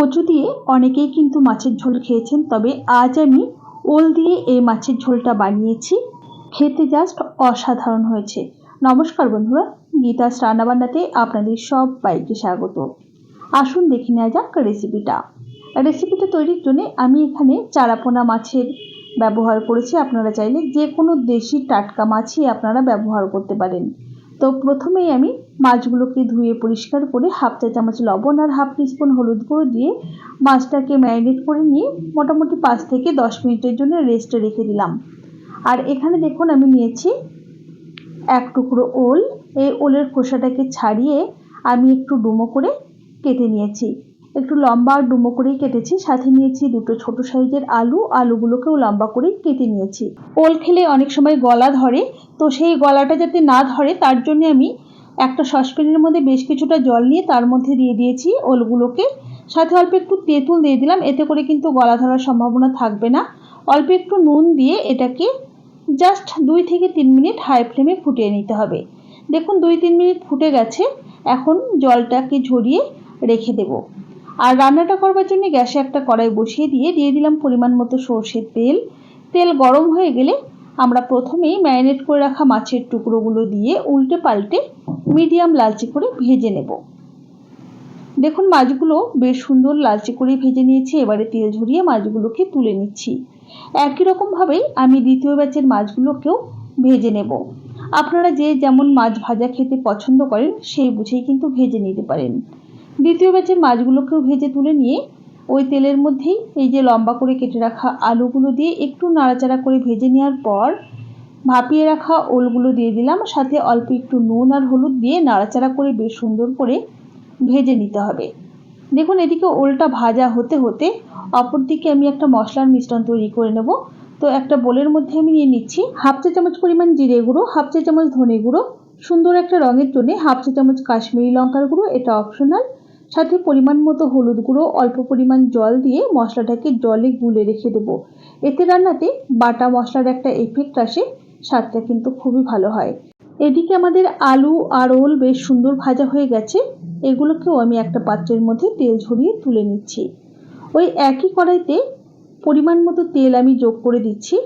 কচু দিয়ে অনেকেই কিন্তু মাছের ঝোল খেয়েছেন, তবে আজ আমি ওল দিয়ে এই মাছের ঝোলটা বানিয়েছি। খেতে জাস্ট অসাধারণ হয়েছে। নমস্কার বন্ধুরা, গীতাস রান্নাবান্নাতে আপনাদের সব বাইকে স্বাগত। আসুন দেখে নেওয়া যাক রেসিপিটা রেসিপিটা তৈরির জন্য আমি এখানে চারাপোনা মাছের ব্যবহার করেছি। আপনারা চাইলে যে কোনো দেশি টাটকা মাছই আপনারা ব্যবহার করতে পারেন। তো প্রথমেই আমি মাছগুলোকে ধুয়ে পরিষ্কার করে হাফ চা চামচ লবণ আর হাফ টিস্পুন হলুদ গুঁড়ো দিয়ে মাছটাকে ম্যারিনেট করে নিয়ে মোটামুটি পাঁচ থেকে দশ মিনিটের জন্য রেস্টে রেখে দিলাম। আর এখানে দেখুন আমি নিয়েছি এক টুকরো ওল। এই ওলের খোসাটাকে ছাড়িয়ে আমি একটু ডুমো করে কেটে নিয়েছি। একটু লম্বা আর ডুমো করেই কেটেছি, সাথে নিয়েছি দুটো ছোট সাইজের আলু, আলুগুলোকেও লম্বা করেই কেটে নিয়েছি। ওল খেলে অনেক সময় গলা ধরে, তো সেই গলাটা যাতে না ধরে, তার জন্য আমি একটা সসপ্যানের মধ্যে বেশ কিছুটা জল নিয়ে তার মধ্যে দিয়ে দিয়েছি ওলগুলোকে। সাথে অল্প একটু তেঁতুল দিয়ে দিলাম, এতে করে কিন্তু গলা ধরার সম্ভাবনা থাকবে না। অল্প একটু নুন দিয়ে এটাকে জাস্ট দুই থেকে তিন মিনিট হাই ফ্লেমে ফুটিয়ে নিতে হবে। দেখুন, দুই তিন মিনিট ফুটে গেছে, এখন জলটাকে ঝরিয়ে রেখে দেব। আর রান্নাটা করবার জন্য গ্যাসে একটা কড়াই বসিয়ে দিয়ে দিয়ে দিলাম পরিমাণ মতো সর্ষের তেল। তেল গরম হয়ে গেলে আমরা প্রথমেই ম্যারিনেট করে রাখা মাছের টুকরোগুলো দিয়ে উল্টে পাল্টে মিডিয়াম লালচে করে ভেজে নেব। দেখুন, মাছগুলো বেশ সুন্দর লালচে করে ভেজে নিয়েছি। এবারে তেল ঝরিয়ে মাছগুলোকে তুলে নিচ্ছি। একই রকমভাবেই আমি দ্বিতীয় ব্যাচের মাছগুলোকেও ভেজে নেব। আপনারা যে যেমন মাছ ভাজা খেতে পছন্দ করেন, সেই বুঝেই কিন্তু ভেজে নিতে পারেন। দ্বিতীয় ব্যাচের মাছগুলোকেও ভেজে তুলে নিয়ে ওই তেলের মধ্যেই এই যে লম্বা করে কেটে রাখা আলুগুলো দিয়ে একটু নাড়াচাড়া করে ভেজে নেওয়ার পর ভাপিয়ে রাখা ওলগুলো দিয়ে দিলাম, সাথে অল্প একটু নুন আর হলুদ দিয়ে নাড়াচাড়া করে বেশ সুন্দর করে ভেজে নিতে হবে। দেখুন, এদিকে ওলটা ভাজা হতে হতে অপর দিকে আমি একটা মশলার মিশ্রণ তৈরি করে নেব। তো একটা বোলের মধ্যে আমি নিয়ে নিচ্ছি হাফ চা চামচ পরিমাণ জিরে গুঁড়ো, হাফ চা চামচ ধনে গুঁড়ো, সুন্দর একটা রঙের জন্য হাফ চা চামচ কাশ্মীরি লঙ্কার গুঁড়ো, এটা অপশনাল সাথে পরিমাণ মতো হলুদ গুঁড়ো, অল্প পরিমাণ জল দিয়ে মশলাটাকে জলে গুলে রেখে দেবো। এতে রান্নাতে বাটা মশলার একটা এফেক্ট আসে, স্বাদটা কিন্তু খুবই ভালো হয়। এদিকে আমাদের আলু আর ওল বেশ সুন্দর ভাজা হয়ে গেছে। এগুলোকেও আমি একটা পাত্রের মধ্যে তেল ঝরিয়ে তুলে নিচ্ছি। ওই একই কড়াইতে পরিমাণ মতো তেল আমি যোগ করে দিচ্ছি।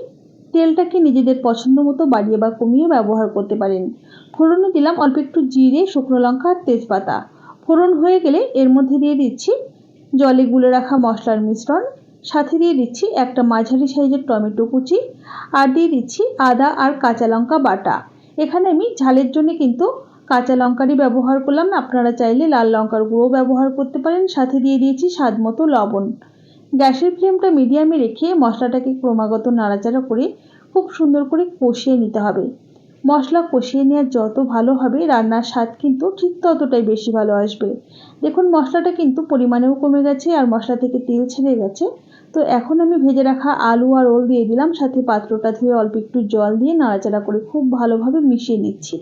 তেলটাকে নিজেদের পছন্দ মতো বাড়িয়ে বা কমিয়ে ব্যবহার করতে পারেন। ফোড়নে দিলাম অল্প একটু জিরে, শুকনো লঙ্কা আর তেজপাতা। ফোড়ন হয়ে গেলে এর মধ্যে দিয়ে দিচ্ছি জলে গুলে রাখা মশলার মিশ্রণ, সাথে দিয়ে দিচ্ছি একটা মাঝারি সাইজের টমেটো কুচি, আর দিয়ে দিচ্ছি আদা আর কাঁচা লঙ্কা বাটা। এখানে আমি ঝালের জন্য কিন্তু কাঁচা লঙ্কারই ব্যবহার করলাম আপনারা চাইলে লাল লঙ্কার গুঁড়ো ব্যবহার করতে পারেন, সাথে দিয়ে দিয়েছি স্বাদ মতো লবণ। গ্যাসের ফ্লেমটা মিডিয়ামে রেখে মশলাটাকে ক্রমাগত নাড়াচাড়া করে খুব সুন্দর করে কষিয়ে নিতে হবে। মশলা কষিয়ে নেওয়া যত ভালো হবে রান্নার স্বাদ কিন্তু ঠিক ততটাই বেশি ভালো আসবে। দেখুন, মশলাটা কিন্তু পরিমাণেও কমে গেছে আর মশলা থেকে তেল ছেড়ে গেছে। তো এখন আমি ভেজে রাখা আলু আর ওল দিয়ে দিলাম, সাথে পাত্রটা ধুয়ে অল্প একটু জল দিয়ে নাড়াচাড়া করে খুব ভালোভাবে মিশিয়ে নিচ্ছি।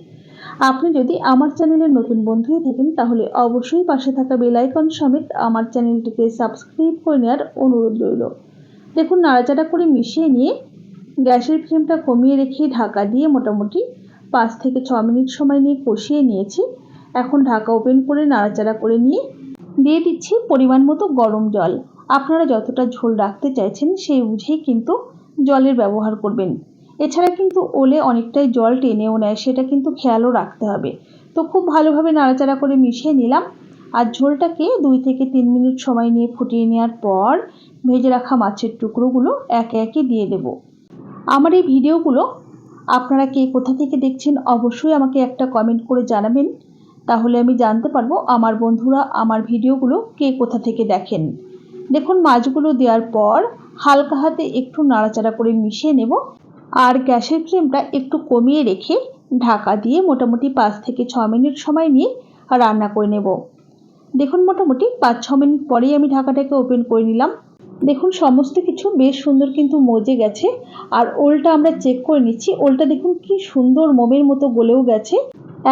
আপনি যদি আমার চ্যানেলের নতুন বন্ধু হয়ে থাকেন, তাহলে অবশ্যই পাশে থাকা বেলাইকন সমেত আমার চ্যানেলটিকে সাবস্ক্রাইব করে নেওয়ার অনুরোধ রইল। দেখুন, নাড়াচাড়া করে মিশিয়ে নিয়ে গ্যাসের ফ্লেমটা কমিয়ে রেখে ঢাকা দিয়ে মোটামুটি পাঁচ থেকে ছ মিনিট সময় নিয়ে কষিয়ে নিয়েছি। এখন ঢাকা ওপেন করে নাড়াচাড়া করে নিয়ে দিয়ে দিচ্ছি পরিমাণ মতো গরম জল। আপনারা যতটা ঝোল রাখতে চাইছেন সেই বুঝেই কিন্তু জলের ব্যবহার করবেন। এছাড়া কিন্তু ওলে অনেকটাই জল টেনেও নেয়, সেটা কিন্তু খেয়ালও রাখতে হবে। তো খুব ভালোভাবে নাড়াচাড়া করে মিশিয়ে নিলাম। আর ঝোলটাকে দুই থেকে তিন মিনিট সময় নিয়ে ফুটিয়ে নেওয়ার পর ভেজে রাখা মাছের টুকরোগুলো একে একে দিয়ে দেব। আমার এই ভিডিওগুলো আপনারা কে কোথা থেকে দেখছেন অবশ্যই আমাকে একটা কমেন্ট করে জানাবেন। তাহলে আমি জানতে পারব আমার বন্ধুরা আমার ভিডিওগুলো কে কোথা থেকে দেখেন। দেখুন, মাছগুলো দেওয়ার পর হালকা হাতে একটু নাড়াচাড়া করে মিশিয়ে নেব আর গ্যাসের ফ্লেমটা একটু কমিয়ে রেখে ঢাকা দিয়ে মোটামুটি পাঁচ থেকে ছ মিনিট সময় নিয়ে রান্না করে নেব। দেখুন, মোটামুটি পাঁচ ছ মিনিট পরেই আমি ঢাকাটাকে ওপেন করে নিলাম। দেখুন, সমস্ত কিছু বেশ সুন্দর কিন্তু মজে গেছে। আর ওলটা আমরা চেক করে নিচ্ছি। ওলটা দেখুন কি সুন্দর মোমের মতো গলেও গেছে।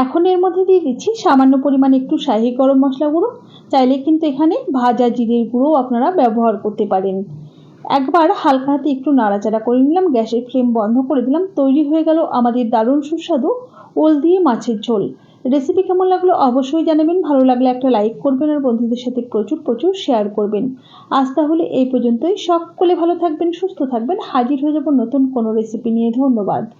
এখন এর মধ্যে দিয়ে দিচ্ছি সামান্য পরিমাণে একটু শাহি গরম মশলা গুঁড়ো। চাইলে কিন্তু এখানে ভাজা জিরের গুঁড়োও আপনারা ব্যবহার করতে পারেন। একবার হালকা হাতে একটু নাড়াচাড়া করে নিলাম। গ্যাসের ফ্লেম বন্ধ করে দিলাম। তৈরি হয়ে গেল আমাদের দারুণ সুস্বাদু ওল দিয়ে মাছের ঝোল। রেসিপি কেমন লাগল অবশ্যই জানাবেন। ভালো লাগলে একটা লাইক করবেন আর বন্ধুদের সাথে প্রচুর প্রচুর শেয়ার করবেন। আজ তাহলে এই পর্যন্তই। সকলে ভালো থাকবেন, সুস্থ থাকবেন। হাজির হয়ে যাব নতুন কোনো রেসিপি নিয়ে। ধন্যবাদ।